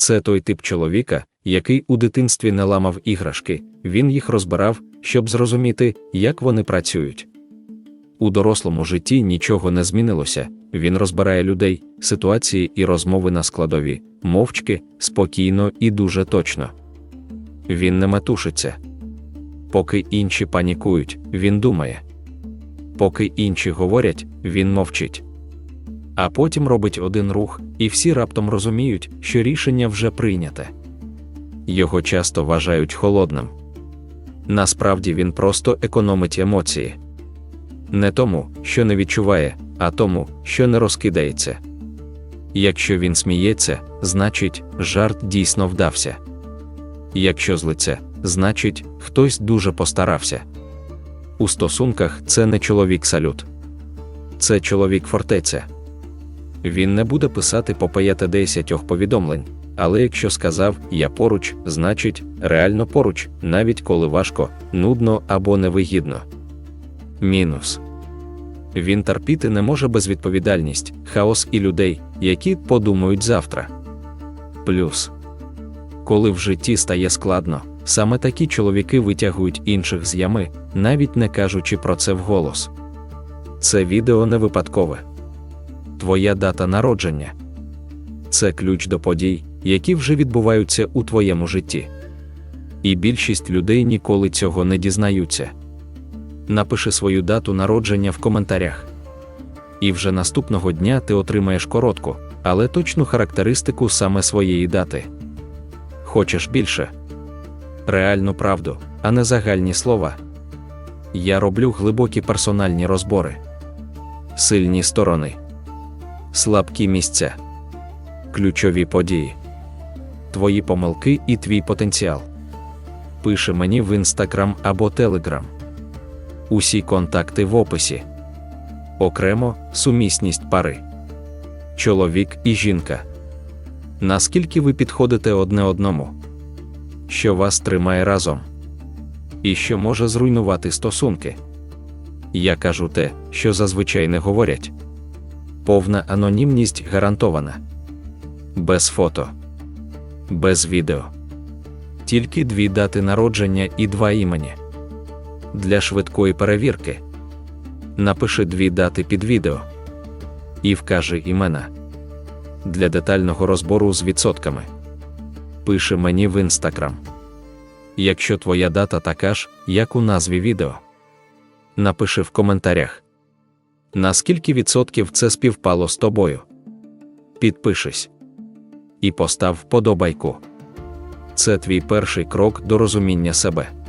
Це той тип чоловіка, який у дитинстві не ламав іграшки, він їх розбирав, щоб зрозуміти, як вони працюють. У дорослому житті нічого не змінилося, він розбирає людей, ситуації і розмови на складові, мовчки, спокійно і дуже точно. Він не метушиться. Поки інші панікують, він думає. Поки інші говорять, він мовчить. А потім робить один рух, і всі раптом розуміють, що рішення вже прийняте. Його часто вважають холодним. Насправді він просто економить емоції. Не тому, що не відчуває, а тому, що не розкидається. Якщо він сміється, значить, жарт дійсно вдався. Якщо злиться, значить, хтось дуже постарався. У стосунках це не чоловік салют, це чоловік фортеця. Він не буде писати по 5-10 повідомлень, але якщо сказав я поруч, значить, реально поруч, навіть коли важко, нудно або невигідно. Мінус. Він терпіти не може безвідповідальність, хаос і людей, які подумають завтра. Плюс. Коли в житті стає складно, саме такі чоловіки витягують інших з ями, навіть не кажучи про це вголос. Це відео не випадкове. Твоя дата народження це ключ до подій, які вже відбуваються у твоєму житті. І більшість людей ніколи цього не дізнаються. Напиши свою дату народження в коментарях. І вже наступного дня ти отримаєш коротку, але точну характеристику саме своєї дати. Хочеш більше? Реальну правду, а не загальні слова. Я роблю глибокі персональні розбори, сильні сторони, слабкі місця, ключові події, твої помилки і твій потенціал. Пиши мені в інстаграм або телеграм. Усі контакти в описі. Окремо сумісність пари. Чоловік і жінка. Наскільки ви підходите одне одному? Що вас тримає разом? І що може зруйнувати стосунки? Я кажу те, що зазвичай не говорять. Повна анонімність гарантована. Без фото, без відео. Тільки дві дати народження і два імені. Для швидкої перевірки. Напиши дві дати під відео і вкажи імена. Для детального розбору з відсотками. Пиши мені в інстаграм. Якщо твоя дата така ж, як у назві відео. Напиши в коментарях. Наскільки відсотків це співпало з тобою? Підпишись і постав вподобайку. Це твій перший крок до розуміння себе.